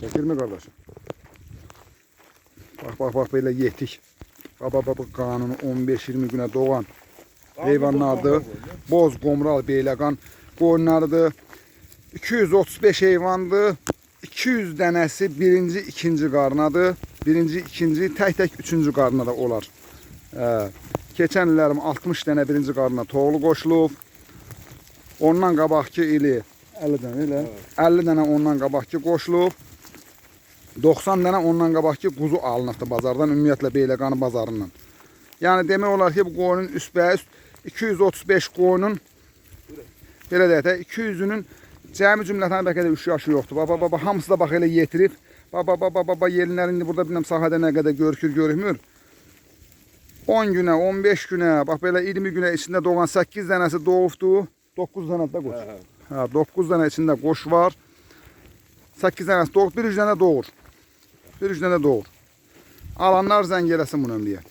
Çekir mi kardeşim? Bak bak bak böyle yetik. Baba baba kanunu 15-20 güne doğan heyvanlardı. Boz qomral beyləqan qoyunlardı. 235 heyvandı. 200 dənəsi birinci, ikinci qarnadır. Birinci, ikinci, tək-tək üçüncü qarna da olar. Hə. Keçən illərim 60 dənə birinci qarna toğlu qoşulub. Ondan qabaqki ili 50 dənə elə. 50 dənə ondan qabaqki qoşulub. 90 dənə ondan qabaqki quzu alınıbdı bazardan, ümumiyyətlə Beyləqanı bazarından. Yəni demək olar ki, bu qoyunun üstbəüst 235 qoyunun belə deyək də 200-ünün cəmi cümlətanı bəlkə də 3 yaşı yoxdur. Baba baba hamısı da bax elə yetirib. Baba baba baba yelinlər indi burada bilməm sahədə nə qədər görükür, görükmür. 10 günə, 15 günə, bax belə 20 günə içində doğan 8 dənəsi doğubdu. 9 dənə də qoç. Hə, 9 dənə içində qoş var. 8 dənəsi doğub, bir üç dənə doğur. Bir üç dənə doğur. Alanlar zəng eləsin bunu ömrəyə.